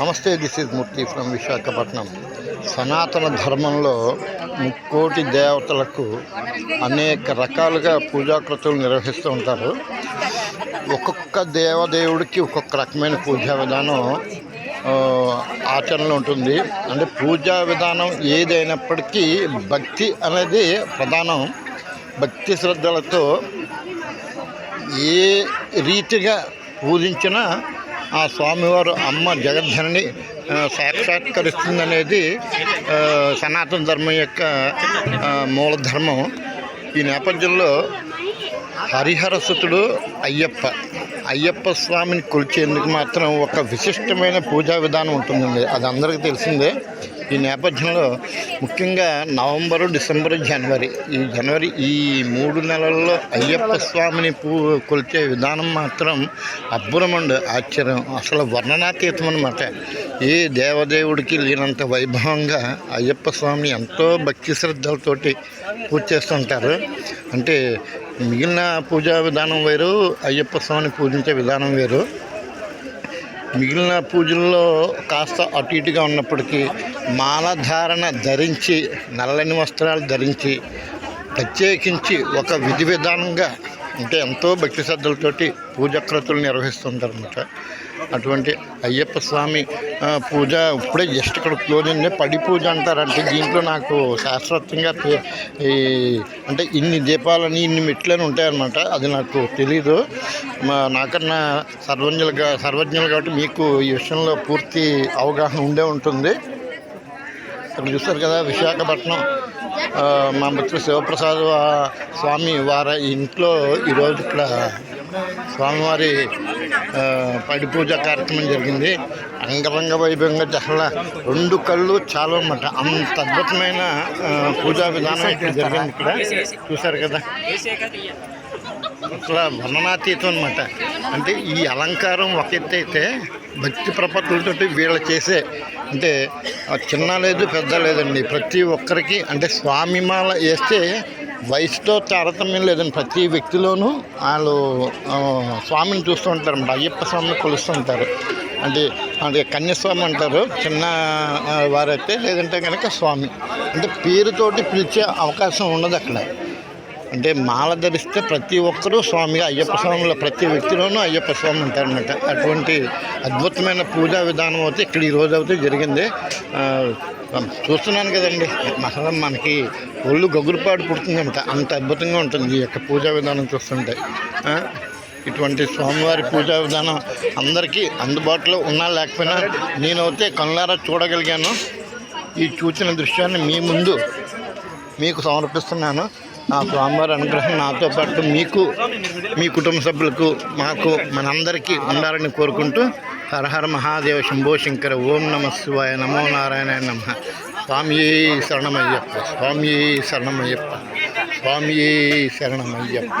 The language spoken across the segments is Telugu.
నమస్తే this is Murthy from Visakhapatnam సనాతన ధర్మంలో ముక్కోటి దేవతలకు అనేక రకాలుగా పూజాకృతులు నిర్వహిస్తూ ఉంటారు. ఒక్కొక్క దేవదేవుడికి ఒక్కొక్క రకమైన పూజా విధానం ఆచరణలో ఉంటుంది. అంటే పూజా విధానం ఏదైనప్పటికీ భక్తి అనేది ప్రధానం. భక్తి శ్రద్ధలతో ఏ రీతిగా పూజించినా ఆ స్వామివారు అమ్మ జగద్ధరణి సాక్షాత్కరిస్తుందనేది సనాతన ధర్మం యొక్క మూలధర్మం ఈ నేపథ్యంలో హరిహరసుతుడు అయ్యప్ప అయ్యప్ప స్వామిని కొలిచేందుకు మాత్రం ఒక విశిష్టమైన పూజా విధానం ఉంటుందండి. అది అందరికీ తెలిసిందే. ఈ నేపథ్యంలో ముఖ్యంగా నవంబరు డిసెంబరు జనవరి ఈ జనవరి ఈ మూడు నెలల్లో అయ్యప్ప స్వామిని పూ కొలిచే విధానం మాత్రం అబ్బురమండు ఆశ్చర్యం. అసలు వర్ణనాతీతం అనమాట ఏ దేవదేవుడికి లేనంత వైభవంగా అయ్యప్ప స్వామి ఎంతో భక్తి శ్రద్ధలతోటి పూజ చేస్తుంటారు. అంటే మిగిలిన పూజా విధానం వేరు అయ్యప్ప స్వామిని పూజించే విధానం వేరు. మిగిలిన పూజల్లో కాస్త అటు ఇటుగా ఉన్నప్పటికీ మాలధారణ ధరించి నల్లని వస్త్రాలు ధరించి ప్రత్యేకించి ఒక విధి విధానంగా అంటే ఎంతో భక్తి శ్రద్ధలతోటి పూజక్రతులు నిర్వహిస్తుంటారనమాట అటువంటి అయ్యప్ప స్వామి పూజ ఇప్పుడే జస్ట్ ఇక్కడ క్లోజ్ అయింది. పడి పూజ అంటారంటే దీంట్లో నాకు శాస్త్రోక్తంగా ఈ అంటే ఇన్ని దీపాలని ఇన్ని మెట్లని ఉంటాయన్నమాట. అది నాకు తెలీదు. మా నాకన్నా సర్వజ్ఞులుగా సర్వజ్ఞులు కాబట్టి మీకు ఈ విషయంలో పూర్తి అవగాహన ఉండే ఉంటుంది. ఇక్కడ చూస్తారు కదా విశాఖపట్నం. మా మిత్ర శివప్రసాద్ స్వామి వారి ఇంట్లో ఈరోజు ఇక్కడ స్వామివారి పడి పూజ కార్యక్రమం జరిగింది. అంగరంగ వైభవంగా చాలా రెండు కళ్ళు చాలా అన్నమాట. అంత అద్భుతమైన పూజా విధానం ఇక్కడ జరిగింది ఇక్కడ. చూశారు కదా? అట్లా వర్ణనాతీతం అనమాట అంటే ఈ అలంకారం ఒక ఎత్తు అయితే భక్తి ప్రపత్తులతోటి వీళ్ళు చేసే అంటే చిన్న లేదు పెద్ద లేదండి. ప్రతి ఒక్కరికి అంటే స్వామి మాల వేస్తే వయసుతో తారతమ్యం లేదండి. ప్రతి వ్యక్తిలోనూ వాళ్ళు స్వామిని చూస్తూ ఉంటారు అయ్యప్ప స్వామిని కొలుస్తుంటారు అంటే అంటే కన్యస్వామి అంటారు. చిన్న వారైతే లేదంటే కనుక స్వామి. అంటే పేరుతోటి పిలిచే అవకాశం ఉండదు అక్కడ. అంటే మాల ధరిస్తే ప్రతి ఒక్కరూ స్వామిగా అయ్యప్ప స్వామిలో ప్రతి వ్యక్తిలోనూ అయ్యప్ప స్వామి ఉంటారనమాట అటువంటి అద్భుతమైన పూజా విధానం అయితే ఇక్కడ ఈ రోజు అయితే జరిగింది. చూస్తున్నాను కదండి. అసలు మనకి ఒళ్ళు గగురుపాటు పుడుతుందంట. అంత అద్భుతంగా ఉంటుంది ఈ యొక్క పూజా విధానం చూస్తుంటే. ఇటువంటి స్వామివారి పూజా విధానం అందరికీ అందుబాటులో ఉన్నా లేకపోయినా నేనైతే కళ్ళారా చూడగలిగాను. ఈ చూసిన దృశ్యాన్ని మీ ముందు మీకు సమర్పిస్తున్నాను. ఆ స్వామివారి అనుగ్రహం నాతో పాటు మీకు మీ కుటుంబ సభ్యులకు మాకు మనందరికీ ఉండాలని కోరుకుంటూ హరహర మహాదేవ శంభో శంకర ఓం నమ శివాయ నమో నారాయణ నమ. స్వామి శరణమయ్యప్ప స్వామి శరణమయ్యప్ప స్వామి శరణమయ్యప్ప.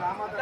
రామాధ